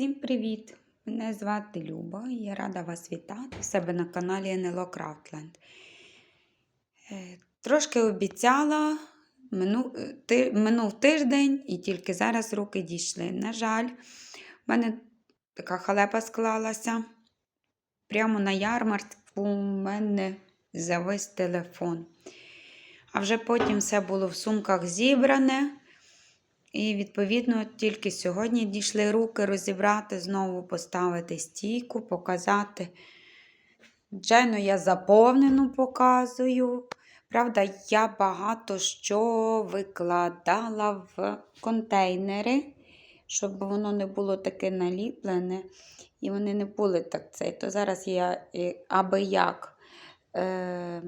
Всім привіт! Мене звати Люба і я рада вас вітати у себе на каналі НЛО Крафтленд. Трошки обіцяла, е, минув тиждень і тільки зараз руки дійшли. На жаль, в мене така халепа склалася. Прямо на ярмарку у мене завис телефон. А вже потім все було в сумках зібране. І, відповідно, тільки сьогодні дійшли руки розібрати, знову поставити стійку, показати. Звичайно, я заповнену показую. Правда, я багато що викладала в контейнери, щоб воно не було таке наліплене. І вони не були так цей. То зараз я аби як. Е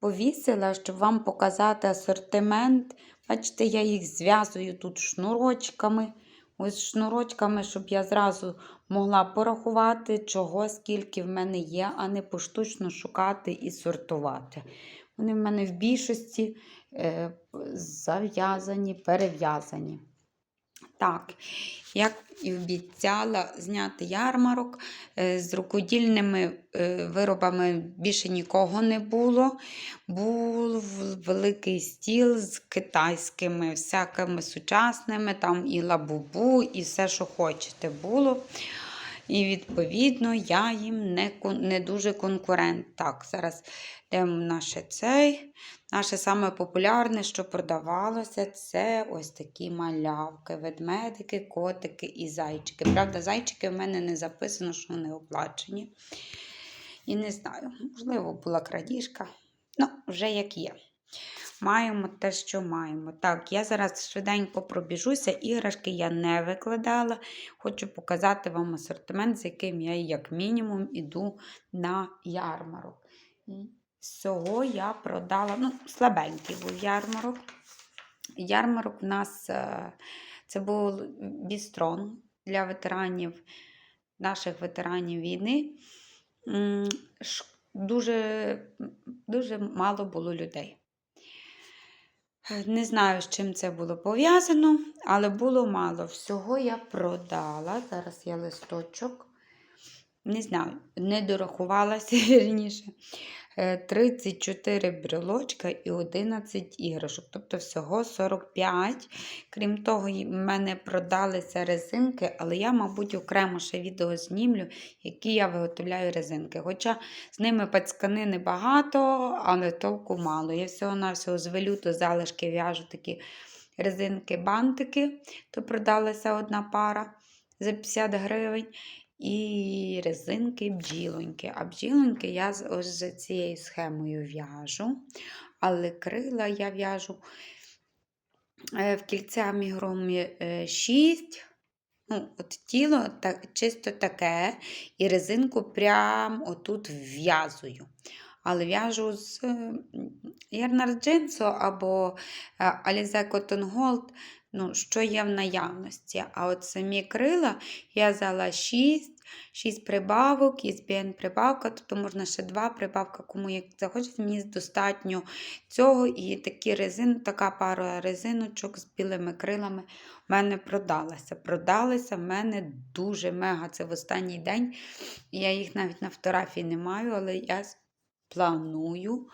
повісила, щоб вам показати асортимент. Бачите, я їх зв'язую тут шнурочками. Ось шнурочками, щоб я зразу могла порахувати, чого, скільки в мене є, а не поштучно шукати і сортувати. Вони в мене в більшості е, зав'язані, перев'язані. Так, як і обіцяла зняти ярмарок. Е, З рукодільними е, виробами більше нікого не було. Був великий стіл з китайськими, всякими сучасними, там і лабубу, і все, що хочете, було. І, відповідно, я їм не не дуже конкурент. Так, зараз йдемо наше цей. Наше саме популярне, що продавалося, це ось такі малявки, ведмедики, котики і зайчики. Правда, зайчики в мене не записано, що вони оплачені. І не знаю, можливо, була крадіжка. Ну, вже як є. Маємо те, що маємо. Так, я зараз швиденько пробіжуся. Іграшки я не викладала. Хочу показати вам асортимент, з яким я, як мінімум, іду на ярмарок. Всього я продала, ну, слабенький був ярмарок. Ярмарок в нас е, це був бістрон для ветеранів, наших ветеранів війни. Дуже, Дуже мало було людей. Не знаю, з чим це було пов'язано, але було мало. Всього я продала. Зараз я листочок. Не знаю, не дорахувалася вірніше. 34 брелочка і 11 іграшок, тобто всього 45. Крім того, в мене продалися резинки, але я, мабуть, окремо ще відео знімлю, які я виготовляю резинки. Хоча з ними пацькани небагато, але толку мало. Я всього-навсього з велюту залишки в'яжу такі резинки-бантики, то продалася одна пара за 50 гривень. І резинки бджілоньки. А бджілоньки я ось за цією схемою в'яжу, але крила я в'яжу е, в кільце амігромі 6. Ну, от Тіло так, чисто таке, і резинку прямо отут в'язую. Але в'яжу з Ярнар Джинсо або е, Alize Cotton Gold ну, що є в наявності. А от самі крила я взяла 6, 6 прибавок, ізбн прибавка, тобто можна ще 2 прибавка, кому як захочеться, мені достатньо цього. І такі резин, така пара резиночок з білими крилами в мене продалася. Продалися в мене дуже мега. Це в останній день. Я їх навіть на фотографії не маю, але я планую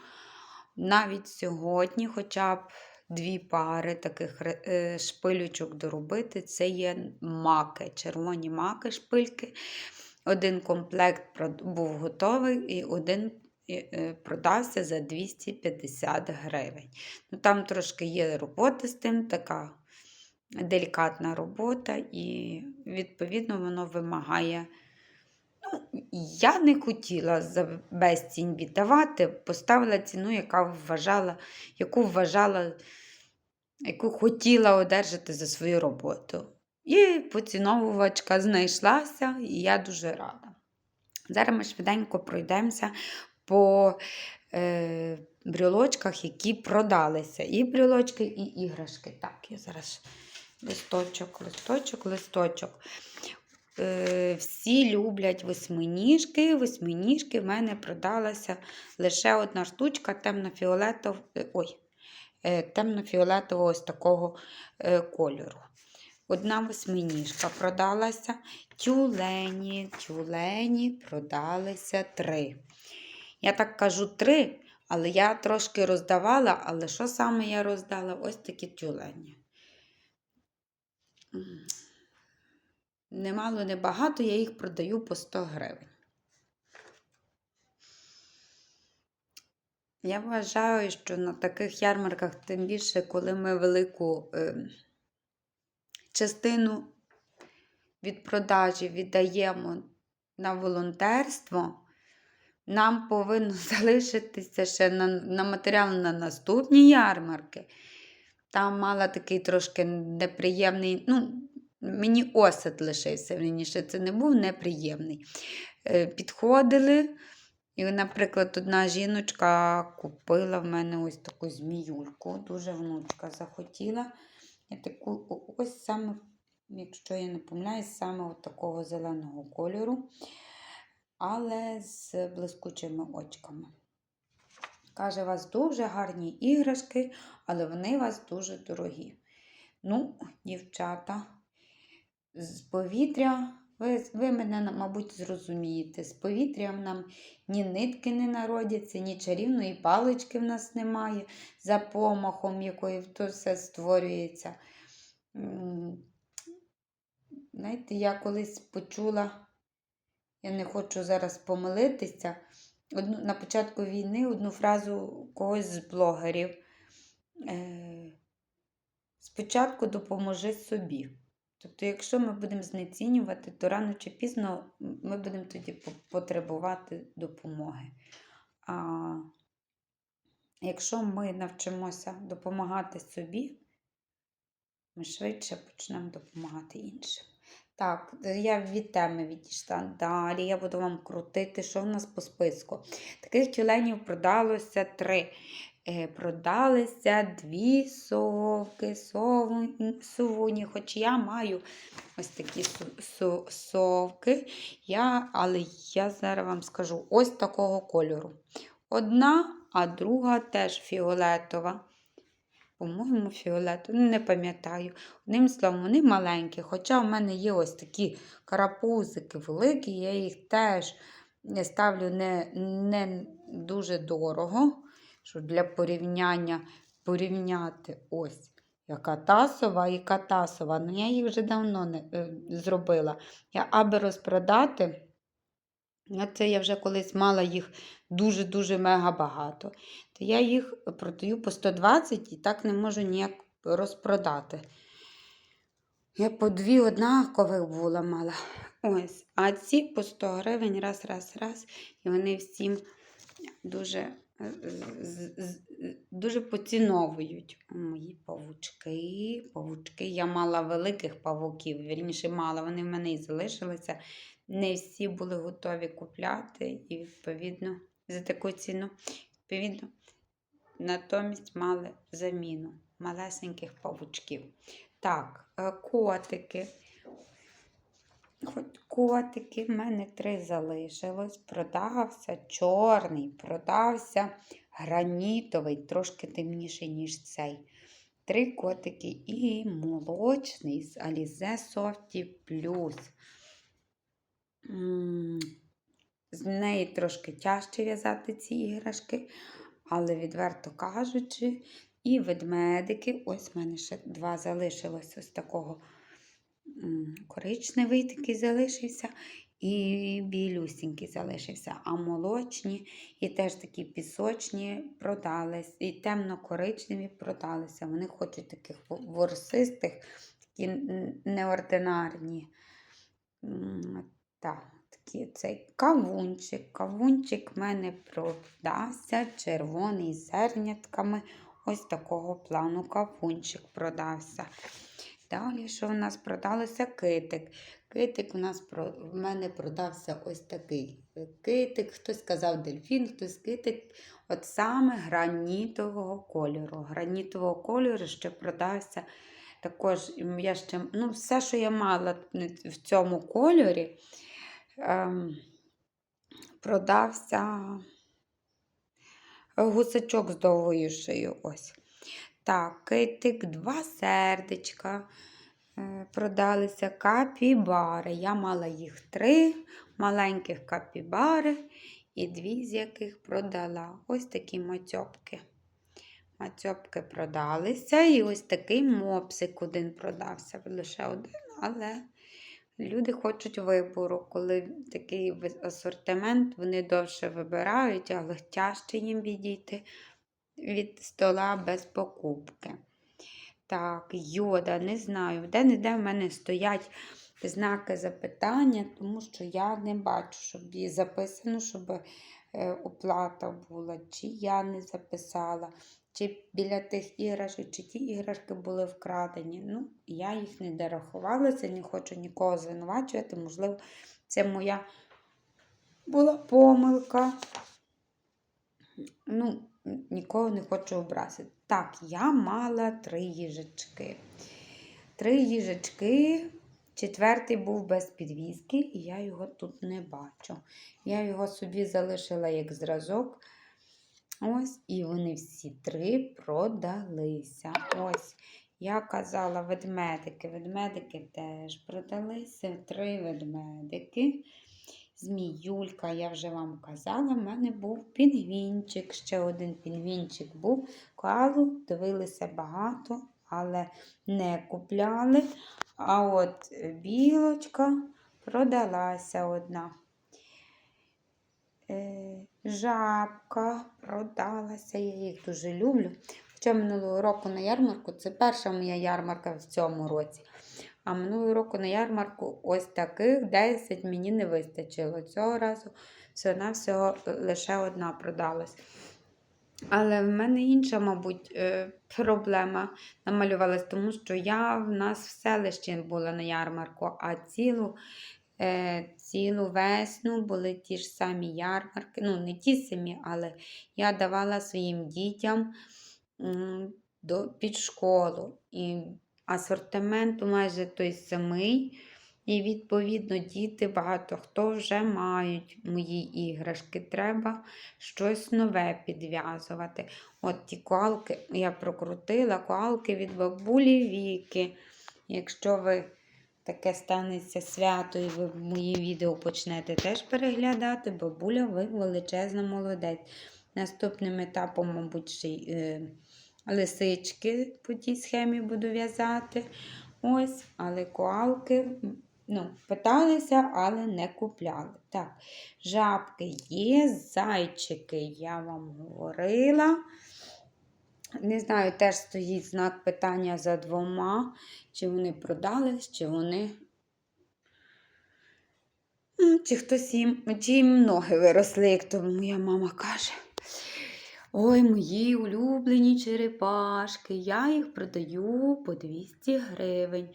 навіть сьогодні, хоча б дві пари таких е, шпилючок доробити. Це є маки, червоні маки, шпильки. Один комплект був готовий і один е, продався за 250 гривень. Ну, Там трошки є робота з тим, така делікатна робота, і, відповідно, воно вимагає. Ну, Я не хотіла за безцінь віддавати, поставила ціну, яка вважала, яку вважала яку хотіла одержати за свою роботу. І поціновувачка знайшлася, і я дуже рада. Зараз ми швиденько пройдемося по е, брілочках, які продалися. І брілочки, і іграшки. Так, я зараз листочок, листочок, листочок. Е, Всі люблять восьминіжки. Восьминіжки в мене продалася лише одна штучка темно-фіолетова. Ой, Е, темно-фіолетового ось такого е, кольору. одна восьминіжка продалася. Тюлені, тюлені продалися три. Я так кажу три, але я трошки роздавала, але що саме я роздала? Ось такі тюлені. Немало, не багато, я їх продаю по 100 гривень. Я вважаю, що на таких ярмарках, тим більше, коли ми велику е, частину від продажі віддаємо на волонтерство, нам повинно залишитися ще на, на матеріал на наступні ярмарки. Там мала такий трошки неприємний, ну, мені осад лишився, верніше, це не був неприємний. Е, Підходили, і, наприклад, одна жіночка купила в мене ось таку зміюльку, дуже внучка захотіла. Я таку, ось саме, якщо я не помиляюсь, саме от такого зеленого кольору, але з блискучими очками. Каже, у вас дуже гарні іграшки, але вони у вас дуже дорогі. Ну, дівчата, з повітря, ви, ви мене, мабуть, зрозумієте, з повітрям нам ні нитки не народяться, ні чарівної палички в нас немає, за помахом якої то все створюється. Знаєте, я колись почула, я не хочу зараз помилитися, одну, на початку війни одну фразу когось з блогерів. Е, спочатку допоможи собі. Тобто, якщо ми будемо знецінювати, то рано чи пізно ми будемо тоді потребувати допомоги. А якщо ми навчимося допомагати собі, ми швидше почнемо допомагати іншим. Так, е, я від теми відійшла. Далі я буду вам крутити, що в нас по списку. Таких тюленів продалося три. Е, продалися дві совки, сову- совуні, хоч я маю ось такі совки. Я, але я зараз вам скажу ось такого кольору. Одна, а друга теж фіолетова. По-моєму, фіолетова, ну, не пам'ятаю. Одним словом, вони маленькі, хоча в мене є ось такі карапузики великі, я їх теж ставлю не, не дуже дорого, щоб для порівняння порівняти ось. Яка тасова і катасова. Ну, я їх вже давно не е, зробила. Я аби розпродати, це я вже колись мала їх дуже-дуже мега багато. То я їх продаю по 120 і так не можу ніяк розпродати. Я по дві однакових була мала. Ось. А ці по 100 гривень раз, раз, раз. І вони всім дуже, е, дуже поціновують мої павучки. Павучки. Я мала великих павуків, вірніше мала, вони в мене і залишилися. Не всі були готові купляти, і, відповідно, за таку ціну, відповідно, натомість мали заміну малесеньких павучків. Так, е, котики. Хоч котики, в мене три залишилось. Продався чорний, продався гранітовий, трошки темніший, ніж цей. Три котики і молочний з Alize Softy Plus. З неї трошки тяжче в'язати ці іграшки, але відверто кажучи, і ведмедики, ось в мене ще два залишилось ось такого коричневий такий залишився, і білюсінький залишився. А молочні і теж такі пісочні продались, і темно-коричневі продалися. Вони хочуть таких во- ворсистих, такі неординарні. Так, такий цей кавунчик. Кавунчик в мене продався, червоний з зернятками. Ось такого плану кавунчик продався. Далі, що в нас продалося китик. Китик у нас в мене продався ось такий китик. Хтось сказав дельфін, хтось китик. От саме гранітового кольору. Гранітового кольору ще продався. Також я ще, ну, все, що я мала в цьому кольорі, ем, продався гусачок з довгою шиєю. Ось. Так, китик, два сердечка. Е, Продалися капібари. Я мала їх три маленьких капібари, і дві з яких продала. Ось такі мацьопки. Мацьопки продалися, і ось такий мопсик один продався. Лише один, але люди хочуть вибору. Коли такий асортимент, вони довше вибирають, але тяжче їм відійти від стола без покупки. Так, йода, не знаю. Де-не-де в мене стоять знаки запитання, тому що я не бачу, щоб її записано, щоб е, оплата була, чи я не записала, чи біля тих іграшок, чи ті іграшки були вкрадені. Ну, я їх не дорахувалася, не хочу нікого звинувачувати. Можливо, це моя була помилка. Ну, нікого не хочу образити. Так, я мала три їжачки. Три їжачки. Четвертий був без підвізки, і я його тут не бачу. Я його собі залишила як зразок. Ось, і вони всі три продалися. Ось, я казала ведмедики. Ведмедики теж продалися. Три ведмедики. Зміюлька, я вже вам казала, в мене був пінгвінчик. Ще один пінгвінчик був. Коалу дивилися багато, але не купляли. А от білочка продалася одна. Жабка продалася, я їх дуже люблю. Хоча минулого року на ярмарку, це перша моя ярмарка в цьому році. А минулого року на ярмарку ось таких 10 мені не вистачило. Цього разу всього-навсього лише одна продалась. Але в мене інша, мабуть, е, проблема намалювалась, тому що я в нас в селищі була на ярмарку, а цілу, е, цілу весну були ті ж самі ярмарки. Ну, не ті самі, але я давала своїм дітям до, під школу. І асортимент майже той самий. І, відповідно, діти багато хто вже мають мої іграшки. Треба щось нове підв'язувати. От ті коалки я прокрутила, коалки від бабулі Віки. Якщо ви таке станеться свято, і ви мої відео почнете теж переглядати, бабуля, ви величезна молодець. Наступним етапом, мабуть, ще й е, лисички по тій схемі буду в'язати. Ось, але коалки ну, питалися, але не купляли. Так, жабки є, зайчики, я вам говорила. Не знаю, теж стоїть знак питання за двома, чи вони продались, чи вони. Чи хтось їм, чи їм ноги виросли, як то моя мама каже. Ой, мої улюблені черепашки, я їх продаю по 200 гривень.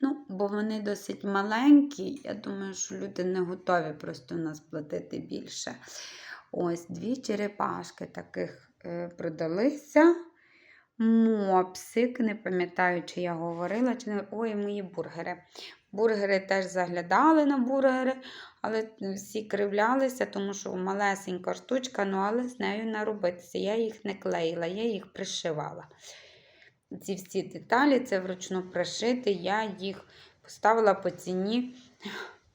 Ну, бо вони досить маленькі. Я думаю, що люди не готові просто у нас платити більше. Ось дві черепашки таких продалися. Мопсик, не пам'ятаю, чи я говорила, чи не. Ой, мої бургери. Бургери теж заглядали на бургери, але всі кривлялися, тому що малесенька штучка, ну але з нею наробитися. Я їх не клеїла, я їх пришивала. Ці всі деталі це вручну пришити, я їх поставила по ціні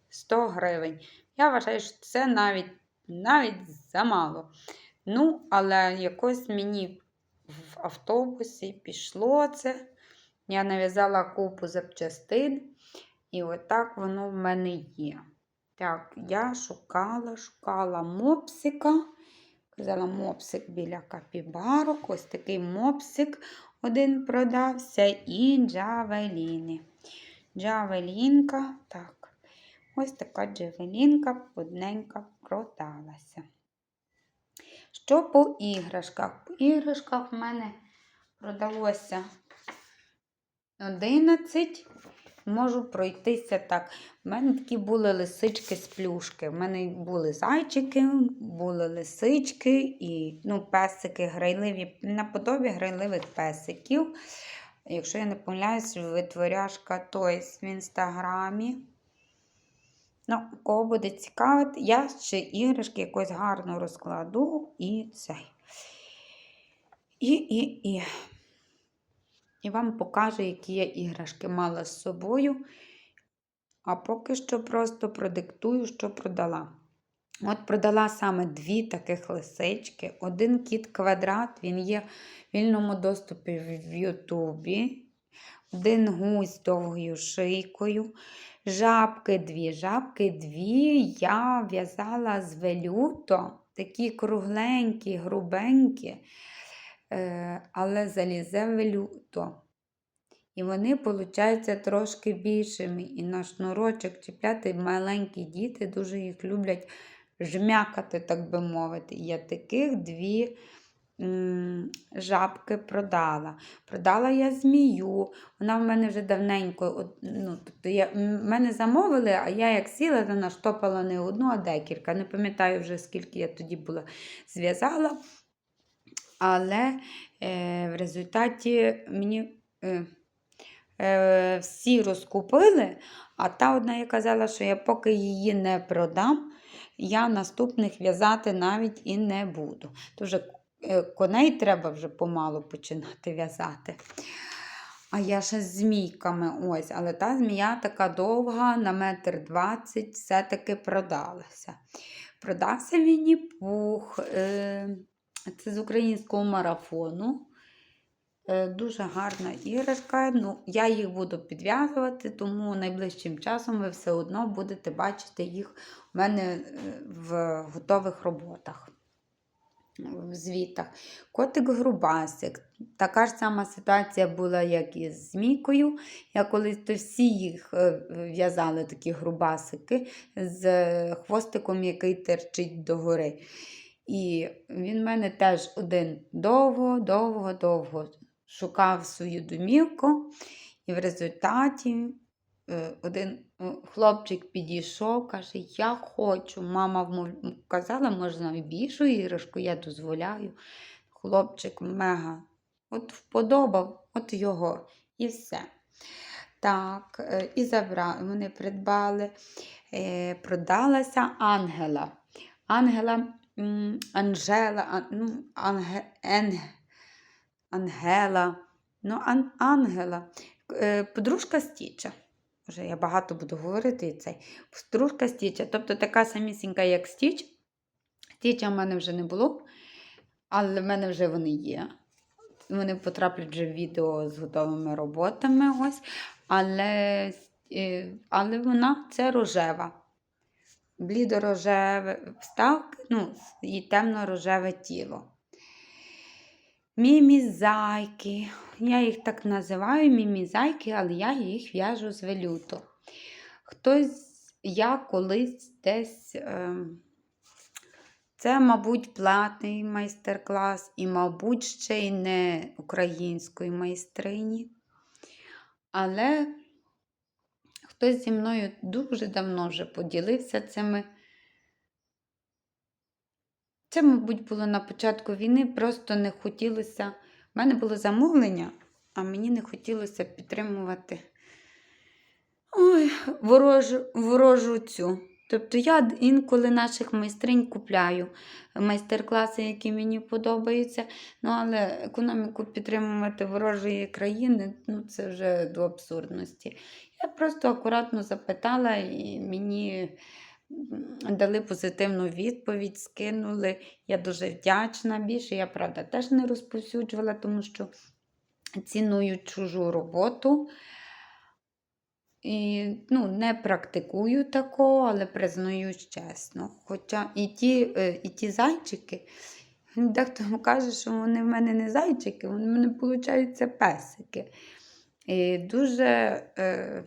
100 гривень. Я вважаю, що це навіть, навіть замало. Ну, але якось мені в автобусі пішло це. Я нав'язала купу запчастин, і отак воно в мене є. Так, я шукала, шукала мопсика. Казала мопсик біля капібарок. Ось такий мопсик один продався і джавеліни. Джавелінка, так, ось така джавелінка одненька продалася. Що по іграшках? По іграшках в мене продалося 11. Можу пройтися так. У мене такі були лисички з плюшки. У мене були зайчики, були лисички і ну, песики грайливі, наподобі грайливих песиків. Якщо я не помиляюсь, витворяшка Тойс в інстаграмі. Ну, кого буде цікавити, я ще іграшки якось гарно розкладу і цей. І, і, і. і вам покажу, які я іграшки мала з собою. А поки що просто продиктую, що продала. От продала саме дві таких лисички. Один кіт квадрат, він є в вільному доступі в Ютубі. Один з довгою шийкою. Жабки дві. Жабки дві я в'язала з велюто, такі кругленькі, грубенькі, е, але залізе велюто. І вони, виходить, трошки більшими. І на шнурочок чіпляти маленькі діти дуже їх люблять жмякати, так би мовити. Я таких дві жабки продала. Продала я змію. Вона в мене вже давненько. ну, тобто я, мене замовили, а я як сіла, то наштопала не одну, а декілька. Не пам'ятаю вже, скільки я тоді була зв'язала. Але е, в результаті мені. Е, е, всі розкупили, а та одна я казала, що я поки її не продам, я наступних в'язати навіть і не буду. То вже е, коней треба вже помалу починати в'язати. А я ще з змійками ось, але та змія така довга, на метр двадцять, все-таки продалася. Продався Вінні Пух. Е, це з українського марафону. Е, Дуже гарна іграшка. Ну, я їх буду підв'язувати, тому найближчим часом ви все одно будете бачити їх у мене е, в готових роботах, в звітах. Котик Грубасик. Така ж сама ситуація була, як і з Змійкою. Я колись то всі їх е, в'язали, такі грубасики, з хвостиком, який терчить догори. І він в мене теж один довго, довго, довго шукав свою домівку, і в результаті е, один е, хлопчик підійшов, каже: Я хочу. Мама вмов- казала, можна і більшу іграшку, я дозволяю. Хлопчик мега от вподобав от його і все. Так, е, і забрали, вони придбали, е, продалася Ангела. Ангела, Анжела, ну, Анге, Енг, Ангела, ну, ан, Ангела, е, подружка Стіча. Вже я багато буду говорити і цей. Подружка Стіча, тобто така самісінька, як Стіч. Стіча в мене вже не було, але в мене вже вони є. Вони потраплять вже в відео з готовими роботами. ось. Але, е, але вона це рожева. Блідо-рожеве вставки, ну, і темно-рожеве тіло. Мімізайки. Я їх так називаю мімізайки, але я їх в'яжу з велюто. Хтось, я колись десь. Е, це, мабуть, платний майстер-клас, і, мабуть, ще й не української майстрині. Але хтось зі мною дуже давно вже поділився цими. Це, мабуть, було на початку війни, просто не хотілося. У мене було замовлення, а мені не хотілося підтримувати ой, ворожу, ворожу цю. Тобто я інколи наших майстринь купляю майстер-класи, які мені подобаються. Ну, але економіку підтримувати ворожої країни ну, це вже до абсурдності. Я просто акуратно запитала, і мені дали позитивну відповідь, скинули. Я дуже вдячна. Більше я, правда, теж не розповсюджувала, тому що ціную чужу роботу. І ну, не практикую такого, але признаюсь чесно. Хоча і ті, е, і ті зайчики, дехто каже, що вони в мене не зайчики, вони в мене, виходить, песики. І дуже, е,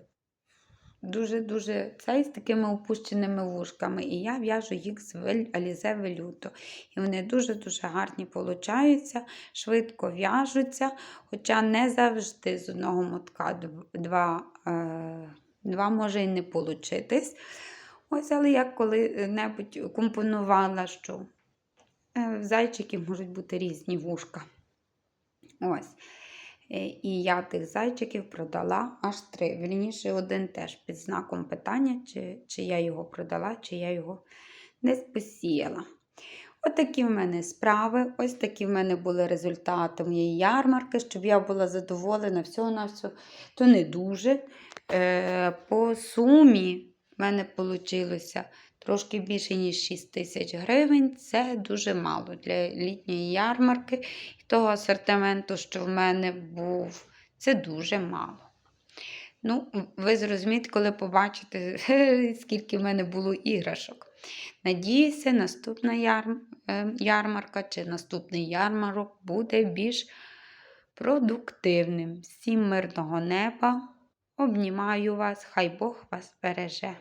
дуже, дуже цей з такими опущеними вушками. І я в'яжу їх з Alize велюто. І вони дуже-дуже гарні получаються, швидко в'яжуться, хоча не завжди з одного мотка два, е, два може і не получитись. Ось, але я коли-небудь компонувала, що е, в зайчиків можуть бути різні вушка. Ось. Е, І я тих зайчиків продала аж три. Вірніше, один теж під знаком питання, чи, чи я його продала, чи я його десь посіяла. Отакі в мене справи, ось такі в мене були результати моєї ярмарки, щоб я була задоволена всього на все, то не дуже. Е, по сумі в мене вийшло трошки більше, ніж 6 тисяч гривень. Це дуже мало для літньої ярмарки. І того асортименту, що в мене був, це дуже мало. Ну, ви зрозумієте, коли побачите, скільки в мене було іграшок. Надіюся, наступна е, ярмарка чи наступний ярмарок буде більш продуктивним. Всім мирного неба. Обнімаю вас, хай Бог вас береже.